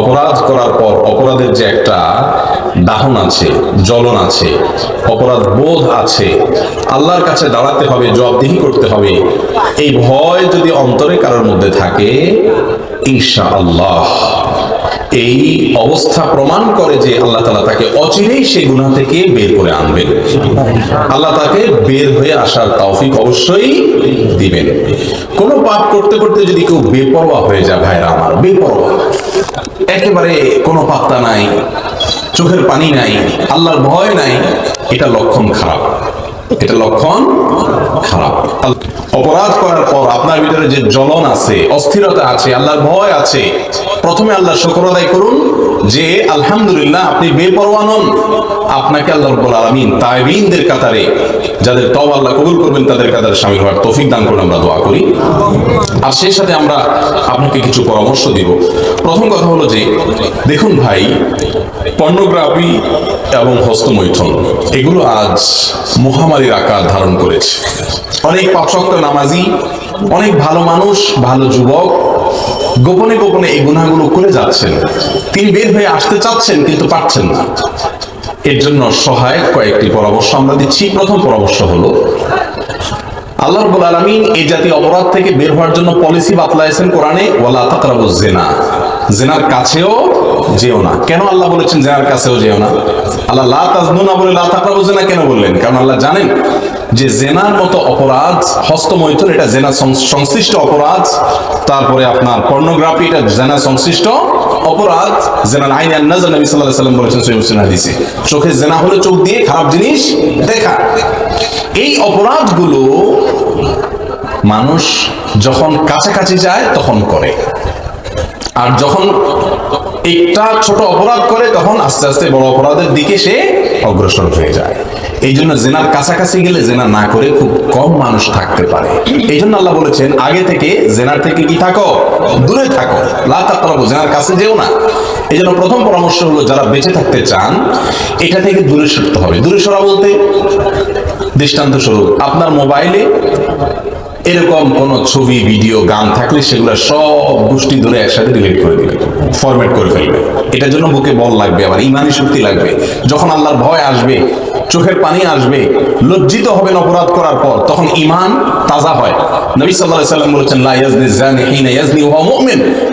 অপরাধ করার পর অপরাধের যে একটা দাহন আছে, জ্বলন আছে, অপরাধ বোধ আছে, আল্লাহর কাছে দাঁড়াতে হবে, জবাবদিহি করতে হবে, এই ভয় যদি অন্তরে কারোর মধ্যে থাকে ঈশা আল্লাহ এই অবস্থা প্রমাণ করে যে আল্লাহ তালা তাকে অচিরেই সে গুণা থেকে বের করে আনবেন। আল্লাহ তাকে বের হয়ে আসার তৌফিক অবশ্যই দিবেন। কোন পাপ করতে করতে যদি কেউ বেপরোয়া হয়ে যায়, ভাইরা আমার, বেপরোয়া। একেবারে কোনো পাত্তা নাই, চোখের পানি নাই, আল্লাহর ভয় নাই, এটা লক্ষণ খারাপ। এটা লক্ষণ খারাপ। অপরাধ করার পর আপনার ভিতরে যে জ্বলন আছে, অস্থিরতা আছে, আল্লাহর ভয় আছে, প্রথমে আল্লাহ শুকর আদায় করুন যে, আলহামদুলিল্লাহ, আপনি বেপরোয়া নন। আপনাকে আল্লাহ রব্বুল আলামিন তাইবিনদের কাতারে, যাদের তওবা আল্লাহ কবুল করবেন, তাদের কাতারে শামিল হওয়ার তৌফিক দান করুন, আমরা দোয়া করি। আর সেই সাথে আমরা আপনাকে কিছু পরামর্শ দিব। প্রথম কথা হলো যে, দেখুন ভাই, পর্নোগ্রাফি এবং হস্তমৈথুন, এগুলো আজ মহামারীর আকার ধারণ করেছে। অনেক পাপশক্ত নামাজি, অনেক ভালো মানুষ, ভালো যুবক গোপনে গোপনে এই গুনাহগুলো করে যাচ্ছেন। তিনি বের হয়ে আসতে চাচ্ছেন, কিন্তু পারছেন না। এর জন্য সহায়ক কয়েকটি পরামর্শ আমরা দিচ্ছি। প্রথম পরামর্শ হলো, আল্লাহ আলামিন এই জাতীয় অপরাধ থেকে বের হওয়ার জন্য পলিসি বাতলাইছেন কোরআনে জেনা জেনার কাছেও যেও না কেন আল্লাহ বলেছেন জেনার কাছেও যেও না আল্লাহ লা তাজনু না বলে লা জেনা কেন বললেন কারণ আল্লাহ জানেন যে জেনার মতো অপরাধ, হস্তমৈথুন, এটা জেনা সংশ্লিষ্ট অপরাধ, তারপরে আপনার পর্নোগ্রাফি এটা জেনা সংশ্লিষ্ট অপরাধ, জেনার আইন আন্নাজ নবী সাল্লাল্লাহু সাল্লাম বলেছেন সহিহ মুসলিম হাদিসে। চোখে জেনা হলো চোখ দিয়ে খারাপ জিনিস দেখা। এই অপরাধগুলো মানুষ যখন কাছাকাছি যায়, তখন করে। আর যখন একটা ছোট অপরাধ করে, তখন আস্তে আস্তে বড় অপরাধের দিকে সে অগ্রসর হয়ে যায়। এই জন্য জেনার কাছাকাছি গেলে জেনা না করে খুব কম মানুষ থাকতে পারে। এই জন্য আল্লাহ বলেছেন, আগে থেকে জেনার থেকে কি থাকো? দূরে থাকো। লা জেনার কাছে যেও না। এই জন্য প্রথম পরামর্শ হলো, যারা বেঁচে থাকতে চান, এটা থেকে দূরে সরতে হবে। দূরে সরা বলতে দৃষ্টান্ত স্বরূপ, আপনার মোবাইলে এরকম কোন ছবি, ভিডিও, গান থাকলে সেগুলো সব গোষ্ঠী ধরে একসাথে রিলেট করে দিবে ফরম্যাট করে ফেলবে। এটার জন্য বুকে বল লাগবে, আবার ইমানি শক্তি লাগবে। যখন আল্লাহর ভয় আসবে চোখের পানি আসবে, লজ্জিত হবেন অপরাধ করার পর। তখন ইমান তাজা হয়। নবী আলাইহি সাল্লাম বলেছেন, লা ইয়াজনি জানি হিনা ইয়াজনি ওয়া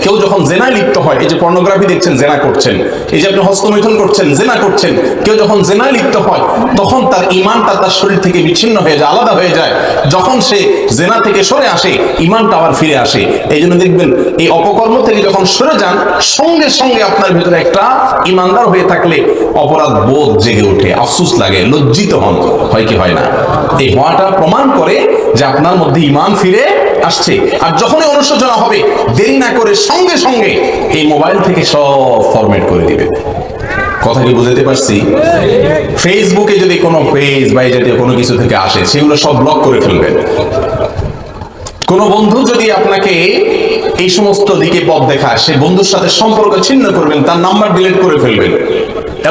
কেউ যখন জেনায় লিপ্ত হয় এই যে পর্নোগ্রাফি দেখছেন জেনা করছেন এই যে আপনি হস্তমৈথুন করছেন জেনা করছেন কেউ যখন জেনায় লিপ্ত হয় তখন তার ইমানটা তার শরীর থেকে বিচ্ছিন্ন হয়ে যায় আলাদা হয়ে যায় যখন সে জেনা থেকে সরে আসে ইমানটা আবার ফিরে আসে এই জন্য দেখবেন এই অপকর্ম থেকে যখন সরে যান সঙ্গে সঙ্গে আপনার ভিতরে একটা ইমানদার হয়ে থাকলে অপরাধ বোধ জেগে ওঠে আফসুস লাগে লজ্জিত হন হয় কি হয় না? এই হওয়াটা প্রমাণ করে যে আপনার মধ্যে ইমান ফিরে আসছে। আর যখনই অনুশোচনা হবে, দেরি না করে সঙ্গে সঙ্গে এই মোবাইল থেকে সব ফরম্যাট করে দিবে। কথা কি বুঝতে পারছি? ফেসবুকে যদি কোনো পেজ বা জাতীয় কোনো কিছু থেকে আসে, সেগুলো সব ব্লক করে ফেলবেন। কোন বন্ধু যদি আপনাকে এই সমস্ত দিকে পথ দেখায় সে বন্ধুর সাথে সম্পর্ক ছিন্ন করবেন, তার নাম্বার ডিলিট করে ফেলবেন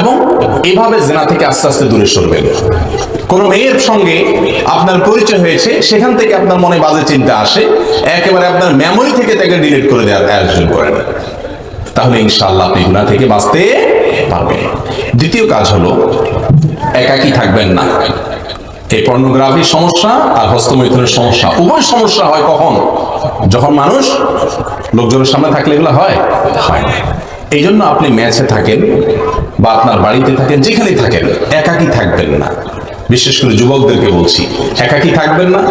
এবং এভাবে জেনা থেকে আস্তে আস্তে দূরে সরবেন। কোন মেয়ের সঙ্গে আপনার পরিচয় হয়েছে, সেখান থেকে আপনার মনে বাজে চিন্তা আসে, একেবারে আপনার মেমোরি থেকে তাকে ডিলিট করে দেওয়ার আয়োজন করেন। তাহলে ইনশাল্লাহ আপনি গুণা থেকে বাঁচতে পারবেন। দ্বিতীয় কাজ হলো, একাকী থাকবেন না। এই পর্নোগ্রাফির সমস্যা আর হস্তমৈথুনের সমস্যা, উভয় সমস্যা হয় কখন? যখন মানুষ লোকজনের সামনে থাকলে এগুলো হয়? হয় এই জন্য আপনি ম্যাচে থাকেন বা আপনার বাড়িতে থাকেন, যেখানেই থাকেন, একাকী থাকবেন না। বিশেষ করে যুবকদেরকে বলছি, একাকী থাকবেন না।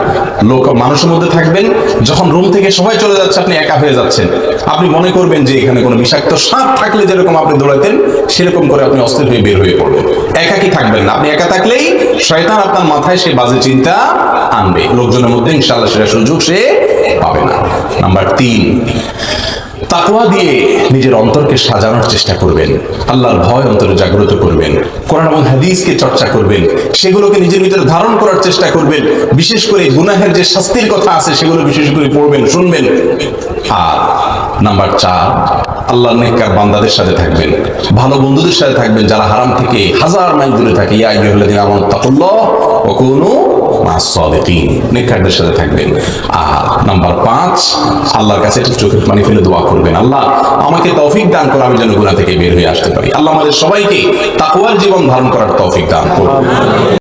লোক, মানুষের মধ্যে থাকবেন। যখন রুম থেকে সবাই চলে যাচ্ছে, আপনি একা হয়ে যাচ্ছেন। আপনি মনে করবেন যে এখানে কোনো বিষাক্ত সাপ থাকলে যেরকম আপনি দৌড়াইতেন সেরকম করে আপনি অস্থির হয়ে বের হয়ে পড়বেন। একাকী থাকবেন না। আপনি একা থাকলেই শয়তান আপনার মাথায় সে বাজে চিন্তা আনবে। লোকজনের মধ্যে ইনশাআল্লাহ সেটা সুযোগ সে পাবে না। নাম্বার তিন, তাকওয়া দিয়ে নিজের অন্তরকে সাজানোর চেষ্টা করবেন। আল্লাহর ভয় অন্তরে জাগ্রত করবেন। কোরআন এবং হাদিসকে চর্চা করবেন। সেগুলোকে নিজের ভিতরে ধারণ করার চেষ্টা করবেন। বিশেষ করে গুনাহের যে শাস্তির কথা আছে, সেগুলো বিশেষ করে পড়বেন, শুনবেন। আর নাম্বার চার আল্লাহ নেককার বান্দাদের সাথে থাকবেন। ভালো বন্ধুদের সাথে থাকবেন যারা হারাম থেকে হাজার মাইল দূরে থাকে। ইয়া আইয়ুহাল্লাযীনা আমানু তাকুল্লাহ ওয়া কুনু নেককারদের সাথে থাকবেন। আর নাম্বার পাঁচ, আল্লাহর কাছে একটু চোখের পানি ফেলে দোয়া করবেন। আল্লাহ আমাকে তৌফিক দান করো আমি যেন গুনাহ থেকে বের হয়ে আসতে পারি। আল্লাহ আমাদের সবাইকে তাকওয়ার জীবন ধারণ করার তৌফিক দান করুন।